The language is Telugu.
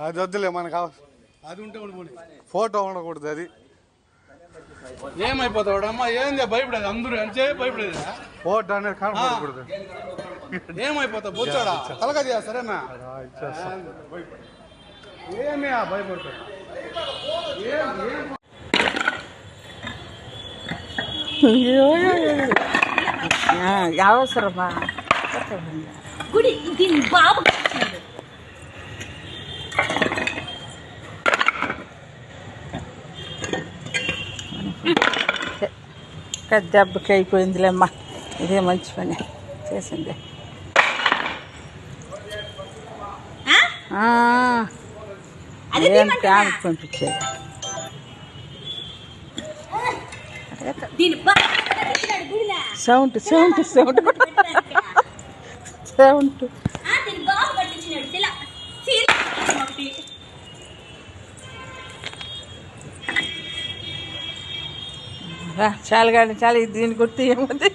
అది వద్దులే మనకు అది ఉంటే ఫోటో ఉండకూడదు అది. ఏమైపోతాడు అమ్మా? ఏంది? భయపడేది? అందరూ అంతే భయపడేది. ఫోటో అనేది కనపడకూడదు. ఏమైపోతావు? బొచ్చాడా? తలగదియా సరేనా. ఏమి భయపడతాడు అవసరమా గుడి దీని బాబు కట్టించాడు. దెబ్బకి అయిపోయిందిలేమ్మా ఇదే మంచి పని చేసింది ఏం. క్యాంప్ పంపించేది. సౌండ్ సౌండ్ సౌండ్ ఒకటి రా, చాలు కానీ చాలు ఇది దీని గుర్తు ఏముంది?